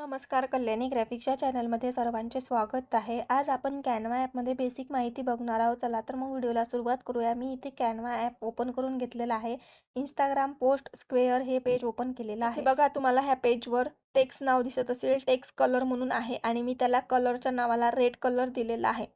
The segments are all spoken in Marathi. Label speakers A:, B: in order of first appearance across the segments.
A: नमस्कार कल्याणी ग्राफिक्सच्या चॅनलमध्ये सर्वांचे स्वागत आहे. आज आपण कॅनवा ॲपमध्ये बेसिक माहिती बघणार आहोत. चला तर मग व्हिडिओला सुरुवात करूया. मी इथे कॅनवा ॲप ओपन करून घेतलेला आहे. इंस्टाग्राम पोस्ट स्क्वेअर हे पेज ओपन केलेलं आहे. बघा तुम्हाला ह्या पेजवर टेक्स नाव दिसत असेल. टेक्स कलर म्हणून आहे आणि मी त्याला कलरच्या नावाला रेड कलर दिलेला आहे.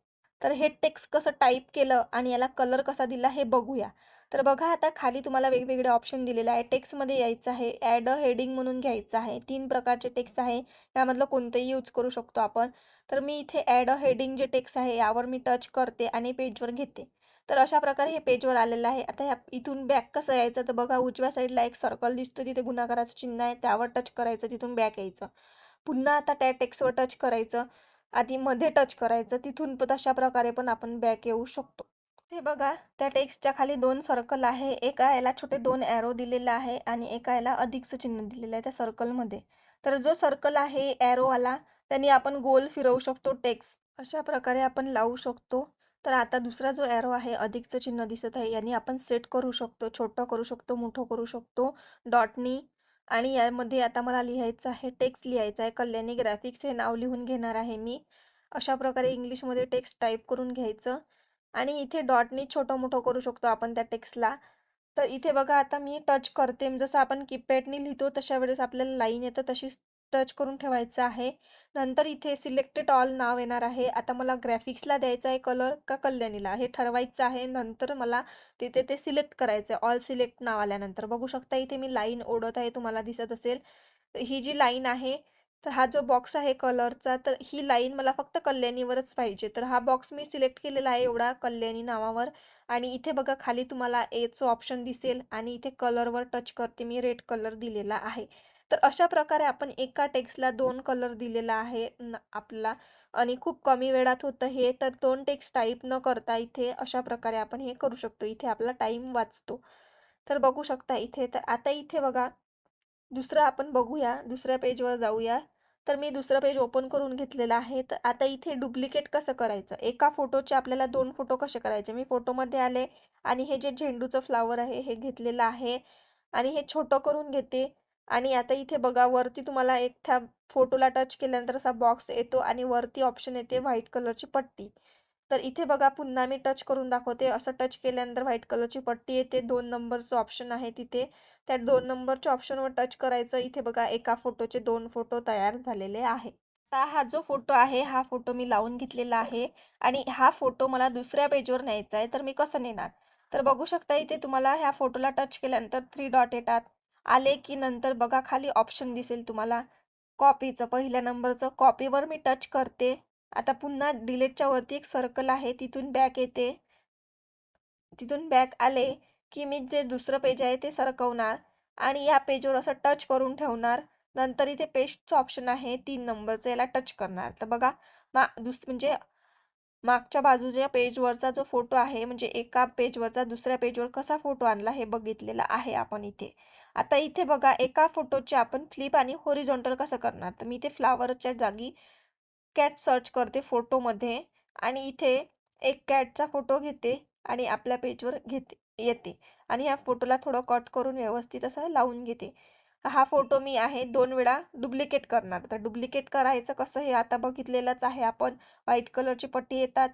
A: तर हे टेक्स्ट कसं टाईप केलं आणि याला कलर कसा दिला हे बघूया. तर बघा आता खाली तुम्हाला वेगवेगळे ऑप्शन दिलेले आहे टेक्स्टमध्ये यायचं आहे ॲड अ हेडिंग म्हणून घ्यायचं आहे. तीन प्रकारचे टेक्स्ट आहे. यामधलं कोणतंही यूज करू शकतो आपण. तर मी इथे ॲड अ हेडिंग जे टेक्स्ट आहे यावर मी टच करते आणि पेजवर घेते. तर अशा प्रकारे हे पेजवर आलेलं आहे. आता ह्या इथून बॅक कसं यायचं? तर बघा उजव्या साईडला एक सर्कल दिसतो. तिथे गुन्हागाराचं चिन्ह आहे. त्यावर टच करायचं. तिथून बॅक यायचं. पुन्हा आता त्या टेक्स्टवर टच करायचं. आधी मध्ये टच करायचं. तिथून तशा प्रकारे पण आपण बॅक येऊ शकतो. ते बघा त्या टेक्स्टच्या खाली दोन सर्कल आहे. एका याला छोटे दोन ॲरो दिलेला आहे आणि एका याला अधिकचं चिन्ह दिलेलं आहे त्या सर्कलमध्ये तर जो सर्कल आहे ॲरोवाला त्यांनी आपण गोल फिरवू शकतो टेक्स्ट अशा प्रकारे आपण लावू शकतो. तर आता दुसरा जो ॲरो आहे अधिकचं चिन्ह दिसत आहे यांनी आपण सेट करू शकतो छोटं करू शकतो मोठं करू शकतो डॉटनी आणि यामध्ये आता मला लिहायचं आहे टेक्स्ट लिहायचं आहे. कल्याणी ग्राफिक्स हे नाव लिहून घेणार आहे मी. अशा प्रकारे इंग्लिशमध्ये टेक्स्ट टाईप करून घ्यायचं. आणि इथे डॉटनी छोटं मोठं करू शकतो आपण त्या टेक्स्टला तर इथे बघा आता मी टच करते. जसं आपण कीपॅडनी लिहितो तशा वेळेस आपल्याला लाईन येतं तशीच टच करून ठेवायचं आहे. नंतर इथे सिलेक्टेड ऑल नाव येणार आहे. आता मला ग्राफिक्सला द्यायचा आहे कलर का कल्याणीला? हे ठरवायचं आहे. नंतर मला तिथे ते सिलेक्ट करायचं आहे. ऑल सिलेक्ट नाव आल्यानंतर. बघू शकता इथे मी लाईन ओढत आहे तुम्हाला दिसत असेल. ही जी लाईन आहे तर हा जो बॉक्स आहे कलरचा तर ही लाईन मला फक्त कल्याणीवरच पाहिजे. तर हा बॉक्स मी सिलेक्ट केलेला आहे एवढा कल्याणी नावावर. आणि इथे बघा खाली तुम्हाला एचं ऑप्शन दिसेल आणि इथे कलरवर टच करते मी रेड कलर दिलेला आहे. तर अशा प्रकारे आपण एका टेक्स्टला दोन कलर दिलेला आहे आपला. आणि खूप कमी वेळात होतं हे तर दोन टेक्स्ट टाईप न करता इथे अशा प्रकारे आपण हे करू शकतो. इथे आपला टाईम वाचतो. तर बघू शकता इथे. तर आता इथे बघा दुसरं आपण बघूया दुसऱ्या पेजवर जाऊया. तर मी दुसरं पेज ओपन करून घेतलेलं आहे. तर आता इथे डुप्लिकेट कसं करायचं? एका फोटोचे आपल्याला दोन फोटो कसे करायचे? मी फोटोमध्ये आले आणि हे जे झेंडूचं फ्लावर आहे हे घेतलेलं आहे आणि हे छोटं करून घेते. आणि आता इथे बघा वरती तुम्हाला एक त्या फोटोला टच केल्यानंतर असा बॉक्स येतो आणि वरती ऑप्शन येते व्हाईट कलरची पट्टी. तर इथे बघा पुन्हा मी टच करून दाखवते. असं टच केल्यानंतर व्हाईट कलरची पट्टी येते. दोन नंबरचं ऑप्शन आहे तिथे. त्या दोन नंबरच्या ऑप्शनवर टच करायचं. इथे बघा एका फोटोचे दोन फोटो तयार झालेले आहे. हा जो फोटो आहे हा फोटो मी लावून घेतलेला आहे आणि हा फोटो मला दुसऱ्या पेजवर न्यायचा आहे तर मी कसं नेणार? तर बघू शकता इथे तुम्हाला ह्या फोटोला टच केल्यानंतर थ्री डॉट येतात. आले की नंतर बघा खाली ऑप्शन दिसेल तुम्हाला. कॉपीचं पहिल्या नंबरचं कॉपीवर मी टच करते. आता पुन्हा डिलेटच्या वरती एक सर्कल आहे. तिथून बॅक येते. तिथून बॅक आले की मी जे दुसरं पेज आहे ते सरकवणार आणि या पेजवर असं टच करून ठेवणार. नंतर इथे पेस्टचं ऑप्शन आहे. तीन नंबरचं याला टच करणार. तर बघा मा दुस म्हणजे मागच्या बाजूच्या पेजवरचा जो फोटो आहे म्हणजे एका पेजवरचा दुसऱ्या पेजवर कसा फोटो आणला हे बघितलेलं आहे आपण इथे. आता इथे बघा एका फोटोचे आपण फ्लिप आणि होरिझॉन्टल कसं करणार? तर मी इथे फ्लावरच्या जागी कॅट सर्च करते फोटोमध्ये आणि इथे एक कॅटचा फोटो घेते आणि आपल्या पेजवर घेते येते. आणि ह्या फोटोला थोडं कट करून व्यवस्थित असं लावून घेते. हा फोटो मी आहे दोन वेळा डुप्लिकेट करणार. तर डुप्लिकेट करायचं कसं हे आता बघितलेलंच आहे. आपण व्हाईट कलरची पट्टी येतात.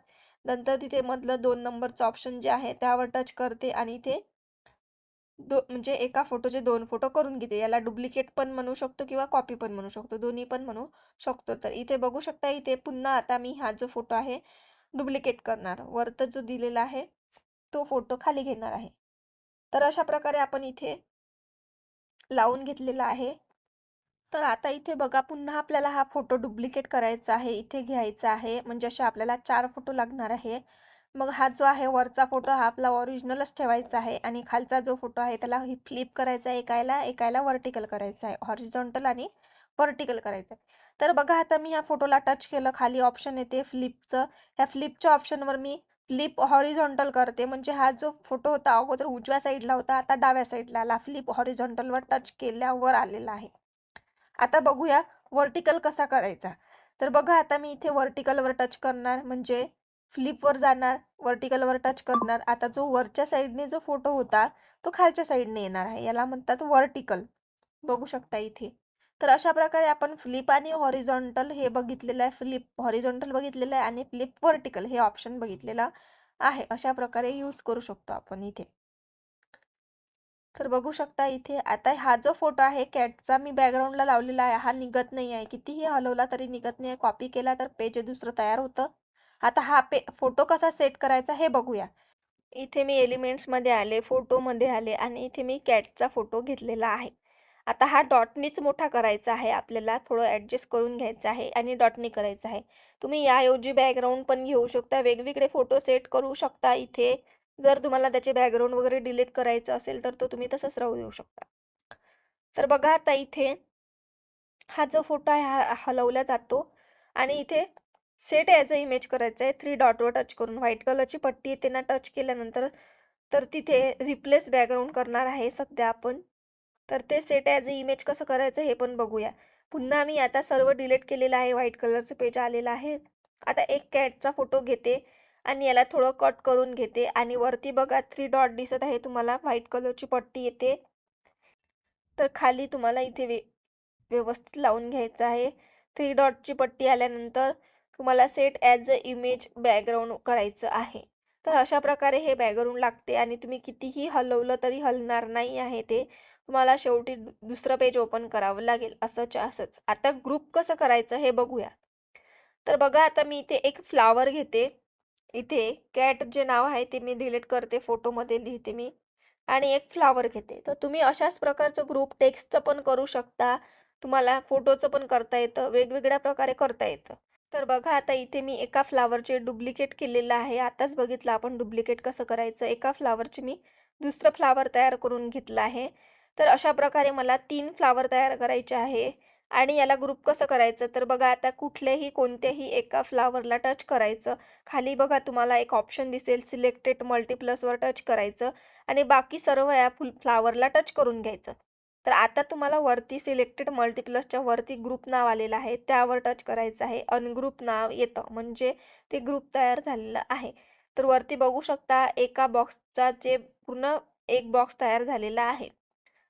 A: नंतर तिथे मधलं दोन नंबरचं ऑप्शन जे आहे त्यावर टच करते आणि इथे दो म्हणजे एका फोटोचे दोन फोटो करून घेते. याला डुप्लिकेट पण म्हणू शकतो किंवा कॉपी पण म्हणू शकतो. दोन्ही पण म्हणू शकतो. तर इथे बघू शकता इथे पुन्हा आता मी हा जो फोटो आहे डुप्लिकेट करणार. वरत जो दिलेला आहे तो फोटो खाली घेणार आहे. तर अशा प्रकारे आपण इथे लावून घेतलेला आहे. तर आता इथे बघा पुन्हा आपल्याला हा फोटो डुप्लिकेट करायचा आहे इथे घ्यायचा आहे. म्हणजे असे आपल्याला चार फोटो लागणार आहे. मग हा जो आहे वरचा फोटो हा आपला ऑरिजिनलच ठेवायचा आहे आणि खालचा जो फोटो आहे त्याला फ्लिप करायचा आहे एकायला एकायला वर्टिकल करायचा आहे. हॉरिझॉन्टल आणि वर्टिकल करायचं आहे. तर बघा आता मी या फोटोला टच केलं खाली ऑप्शन येते फ्लिपचं ह्या फ्लिपच्या ऑप्शनवर मी फ्लिप हॉरिझॉन्टल करते. म्हणजे हा जो फोटो होता अगोदर उजव्या साईडला होता आता डाव्या साईडला आला फ्लिप हॉरिझॉन्टलवर टच केल्यावर आलेला आहे. आता बघूया वर्टिकल कसा करायचा. तर बघा आता मी इथे वर्टिकलवर टच करणार. म्हणजे फ्लिपवर जाणार वर्टिकलवर टच करणार. आता जो वरच्या साईडने जो फोटो होता तो खालच्या साईडने येणार आहे. याला म्हणतात वर्टिकल बघू शकता इथे. तर अशा प्रकारे आपण फ्लिप आणि हॉरिझॉन्टल हे बघितलेलं आहे. फ्लिप हॉरिझॉन्टल बघितलेलं आहे आणि फ्लिप व्हर्टिकल हे ऑप्शन बघितलेलं आहे. अशा प्रकारे यूज करू शकतो आपण इथे. तर बघू शकता इथे आता हा जो फोटो आहे कॅटचा मी बॅकग्राऊंडला लावलेला आहे. हा निघत नाही आहे. कितीही हलवला तरी निघत नाही आहे. कॉपी केला तर पेज दुसरं तयार होतं. आता हा पे फोटो कसा सेट करायचा हे बघूया. इथे मी एलिमेंट्समध्ये आले फोटोमध्ये आले आणि इथे मी कॅटचा फोटो घेतलेला आहे. आता हा डॉटनीच मोठा करायचा आहे आपल्याला थोडं ॲडजस्ट करून घ्यायचं आहे आणि डॉटनी करायचं आहे. तुम्ही याऐवजी बॅकग्राऊंड पण घेऊ शकता वेगवेगळे फोटो सेट करू शकता इथे. जर तुम्हाला त्याचे बॅकग्राऊंड वगैरे डिलीट करायचं असेल तर तो तुम्ही तसंच राहू देऊ शकता. तर बघा आता इथे हा जो फोटो आहे हा हलवला जातो आणि इथे सेट ॲज अ इमेज करायचं आहे. थ्री डॉटवर टच करून व्हाईट कलरची पट्टी येते ना टच केल्यानंतर तर तिथे रिप्लेस बॅकग्राऊंड करणार आहे सध्या आपण. तर ते सेट ॲज अ इमेज कसं करायचं हे पण बघूया. पुन्हा मी आता सर्व डिलीट केलेलं आहे व्हाईट कलरचं पेज आलेलं आहे. आता एक कॅटचा फोटो घेते आणि याला थोडं कट करून घेते आणि वरती बघा थ्री डॉट दिसत आहे तुम्हाला व्हाईट कलरची पट्टी येते. तर खाली तुम्हाला इथे वे व्यवस्थित लावून घ्यायचं आहे. थ्री डॉटची पट्टी आल्यानंतर तुम्हाला set as a image background करायचं आहे. तर अशा प्रकारे हे बॅकग्राऊंड लागते आणि तुम्ही कितीही हलवलं तरी हलणार नाही आहे ते. तुम्हाला शेवटी दुसरं पेज ओपन करावं लागेल असंच असंच. आता ग्रुप कसं करायचं हे बघूया तर बघा आता मी इथे एक फ्लावर घेते. इथे कॅट जे नाव आहे ते मी डिलीट करते फोटोमध्ये लिहिते मी. आणि एक फ्लावर घेते. तर तुम्ही अशाच प्रकारचं ग्रुप टेक्स्टचं पण करू शकता. तुम्हाला फोटोचं पण करता येतं. वेगवेगळ्या प्रकारे करता येतं. तर बघा आता इथे मी एका फ्लावरचे डुप्लिकेट केलेलं आहे. आताच बघितलं आपण डुप्लिकेट कसं करायचं. एका फ्लावरचे मी दुसरं फ्लावर तयार करून घेतलं आहे. तर अशा प्रकारे मला तीन फ्लावर तयार करायचे आहे आणि याला ग्रुप कसं करायचं? तर बघा आता कुठल्याही कोणत्याही एका फ्लावरला टच करायचं. खाली बघा तुम्हाला एक ऑप्शन दिसेल सिलेक्टेड मल्टिप्लसवर टच करायचं आणि बाकी सर्व या फुल फ्लावरला टच करून घ्यायचं. तर आता तुम्हाला वरती सिलेक्टेड मल्टिप्लसच्या वरती ग्रुप नाव आलेलं आहे. त्यावर टच करायचं आहे. अनग्रुप नाव येतं. म्हणजे ते ग्रुप तयार झालेलं आहे. तर वरती बघू शकता एका बॉक्सचा जे पूर्ण एक बॉक्स तयार झालेला आहे.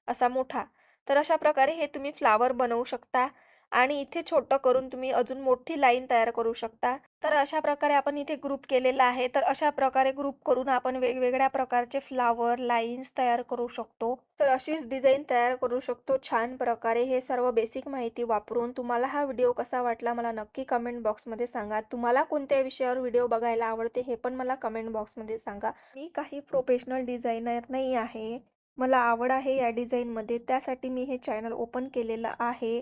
A: असा मोठा. तर अशा प्रकारे हे तुम्ही फ्लावर बनवू शकता. आणि इथे छोटं करून तुम्ही अजून मोठी लाईन तयार करू शकता. तर अशा प्रकारे आपण इथे ग्रुप केलेला आहे. तर अशा प्रकारे ग्रुप करून आपण वेगवेगळ्या प्रकारचे फ्लावर लाईन्स तयार करू शकतो. तर अशीच डिझाईन तयार करू शकतो. छान प्रकारे हे सर्व बेसिक माहिती वापरून. तुम्हाला हा व्हिडिओ कसा वाटला मला नक्की कमेंट बॉक्समध्ये सांगा. तुम्हाला कोणत्या विषयावर व्हिडिओ बघायला आवडते हे पण मला कमेंट बॉक्समध्ये सांगा. मी काही प्रोफेशनल डिझायनर नाही आहे. मला आवड आहे या डिझाईनमध्ये त्यासाठी मी हे चॅनल ओपन केलेलं आहे.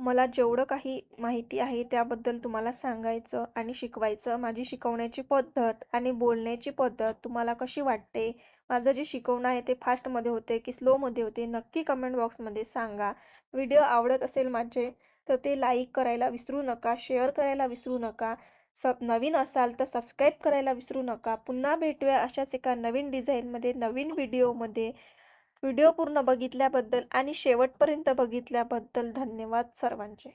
A: मला जेवढं काही माहिती आहे त्याबद्दल तुम्हाला सांगायचं आणि शिकवायचं. माझी शिकवण्याची पद्धत आणि बोलण्याची पद्धत तुम्हाला कशी वाटते? माझं जे शिकवणं आहे ते फास्टमध्ये होते की स्लोमध्ये होते? नक्की कमेंट बॉक्समध्ये सांगा. व्हिडिओ आवडत असेल माझे तर ते लाईक करायला विसरू नका शेअर करायला विसरू नका. सब नवीन असाल तर सबस्क्राईब करायला विसरू नका. पुन्हा भेटूया अशाच एका नवीन डिझाईनमध्ये नवीन व्हिडिओमध्ये. व्हिडिओ पूर्ण बघितल्याबद्दल आणि शेवटपर्यंत बघितल्याबद्दल धन्यवाद सर्वांचे.